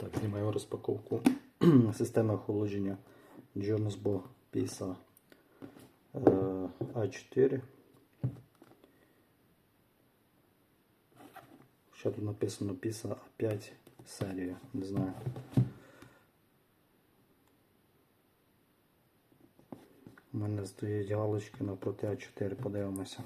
Так, знімаю розпаковку системи охолодження Jonesbo PISA е, A4. Що тут написано PISA A5 серія, не знаю. У мене стоять галочки навпроти А4, подивимося.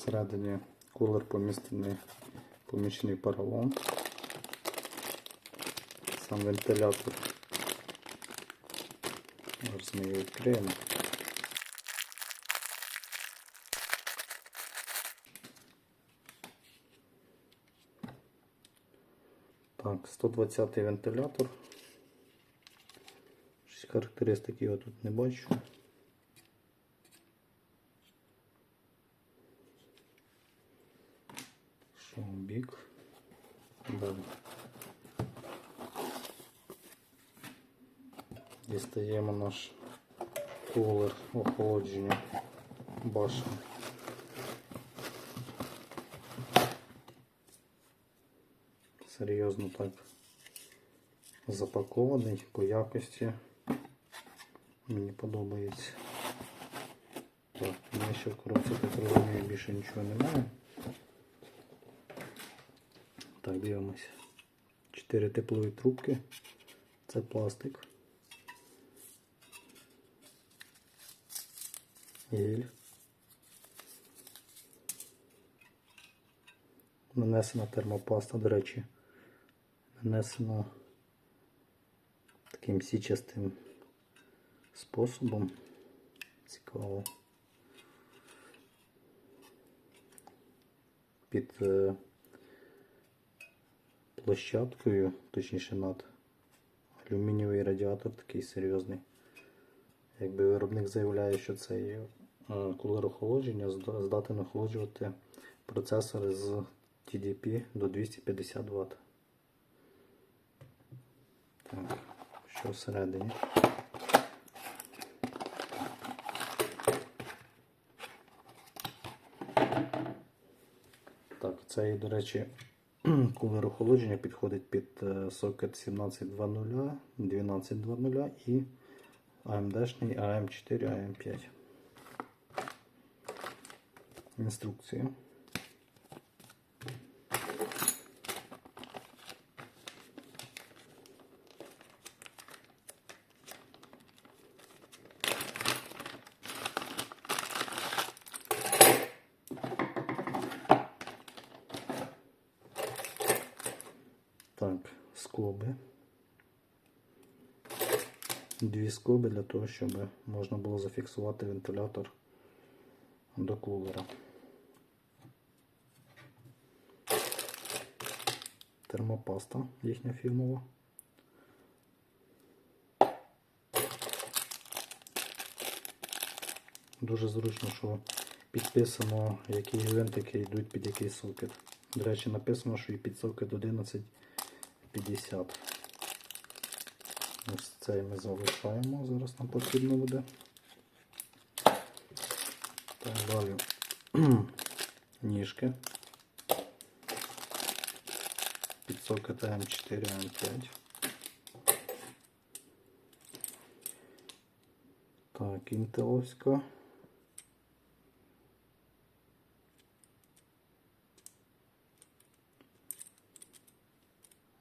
Всередині кулер поміщений поміщений поролон. Сам вентилятор. Зараз ми його відкриємо. Так, 120 вентилятор. Характеристики я тут не бачу. Що бік? Далі. Дістаємо наш кулер охолодження башни. Серйозно так запакований по якості. Мені подобається. Так, у ще в коробці так розумію, більше нічого немає. Так, дивимося. Чотири теплові трубки. Це пластик. Гель. Нанесена термопаста, до речі, нанесена таким січастим способом. Цікаво. Під е, площадкою, точніше над алюмінієвий радіатор такий серйозний. Якби виробник заявляє, що цей е, кулер охолодження зда- здатен охолоджувати процесори з TDP до 250 Вт. Так, що всередині? Так, цей, до речі, кулер охолодження підходить під е, сокет 1720, 1220 і AMD-шний AM4, AM5. Інструкція. Так, скоби. Дві скоби для того, щоб можна було зафіксувати вентилятор до кулера. Термопаста їхня фірмова. Дуже зручно, що підписано, які гвинтики йдуть під який сокет. До речі, написано, що і під сокет 1150. Ось цей ми залишаємо, зараз нам потрібно буде. Так, далі ніжки. Під М4, М5. Так, інтеловська.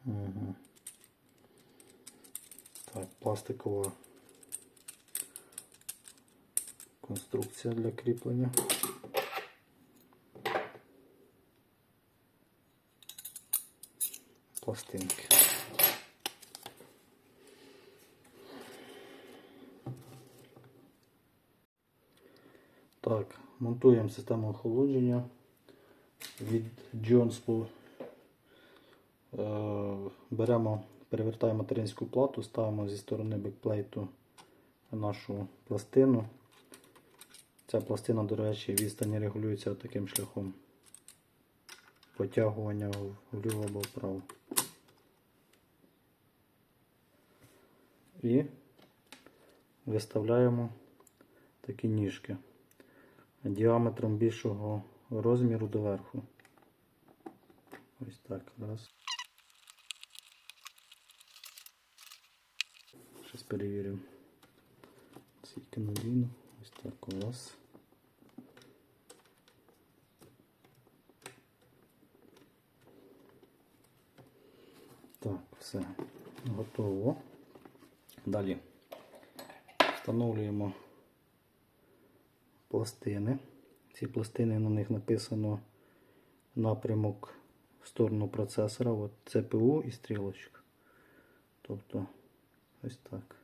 Угу. Так, пластикова конструкція для кріплення. Пластинки. Так, монтуємо систему охолодження від Jones Е, Беремо, перевертаємо материнську плату, ставимо зі сторони бекплейту нашу пластину Ця пластина, до речі, відстані регулюється таким шляхом. Потягування вліво або вправо. І виставляємо такі ніжки діаметром більшого розміру доверху. Ось так. Раз. Щось перевіримо. Скільки надійно. Ось так у вас. Так, все. Готово. Далі встановлюємо пластини. Ці пластини на них написано напрямок в сторону процесора. От CPU і стрілочка. Тобто ось так.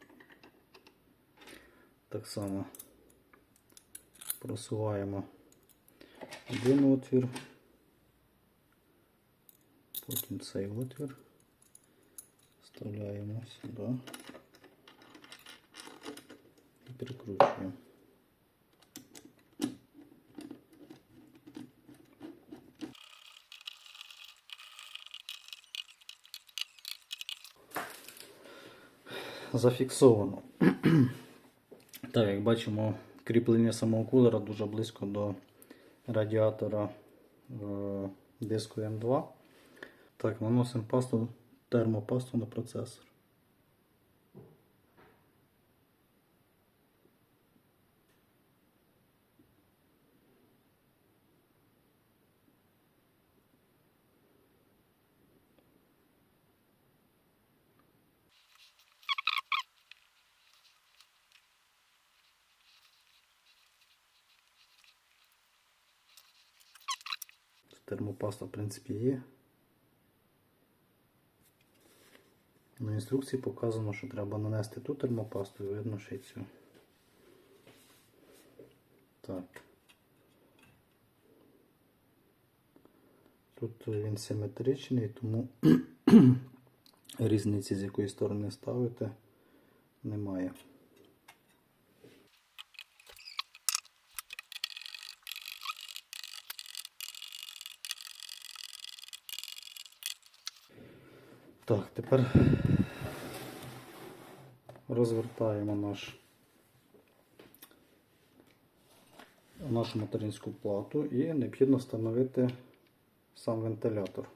Так само просуваємо один отвір, потім цей отвір, вставляємо сюди і прикручуємо. Зафіксовано. Так, як бачимо, кріплення самого кулера дуже близько до радіатора е, диску М2. Так, наносимо пасту, термопасту на процесор. Термопаста, в принципі, є. На інструкції показано, що треба нанести ту термопасту і видно ще цю. Так. Тут він симетричний, тому різниці з якої сторони ставити немає. Так, тепер розвертаємо наш, нашу материнську плату і необхідно встановити сам вентилятор.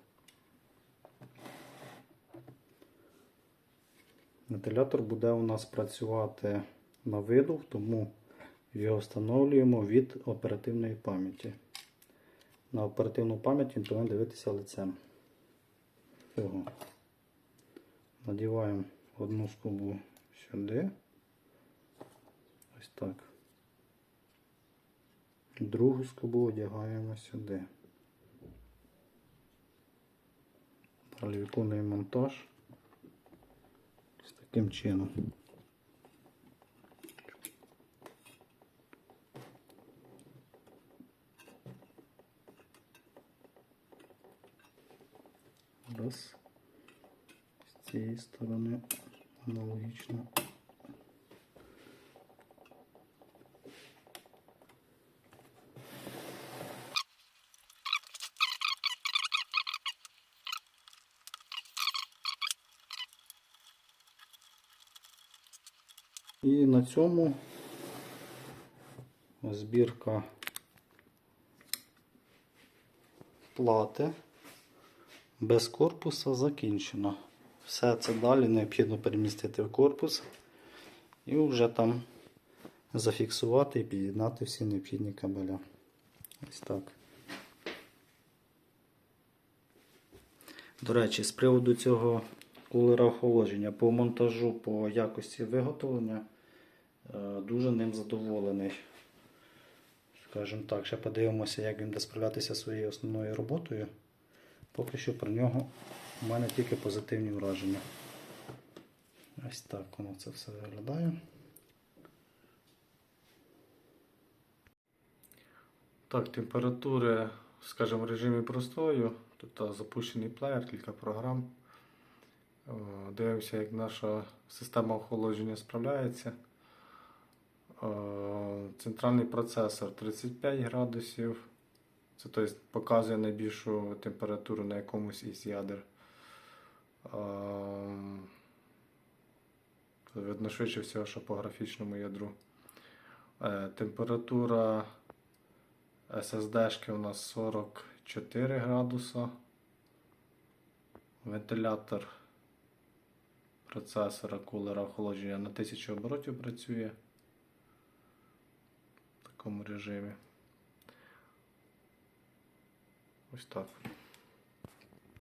Вентилятор буде у нас працювати на видув, тому його встановлюємо від оперативної пам'яті. На оперативну пам'ять він повинен дивитися лицем. Цього. Надіваємо одну скобу сюди. Ось так. Другу скобу одягаємо сюди. Далі виконуємо монтаж з таким чином. Раз. Цієї сторони аналогічно. І на цьому збірка плати без корпуса закінчена. Все це далі необхідно перемістити в корпус і вже там зафіксувати і під'єднати всі необхідні кабеля. Ось так. До речі, з приводу цього кулера охолодження по монтажу, по якості виготовлення е, дуже ним задоволений. Скажімо так, ще подивимося, як він буде справлятися своєю основною роботою. Поки що про нього у мене тільки позитивні враження. Ось так воно це все виглядає. Так, температури, скажімо, в режимі простою. Тут запущений плеєр, кілька програм. Дивимося, як наша система охолодження справляється. Центральний процесор 35 градусів. Це тобто, показує найбільшу температуру на якомусь із ядер. Видно швидше всього, що по графічному ядру. Е, Температура SSD-шки у нас 44 градуса. Вентилятор процесора кулера охолодження на 1000 оборотів працює в такому режимі. Ось так.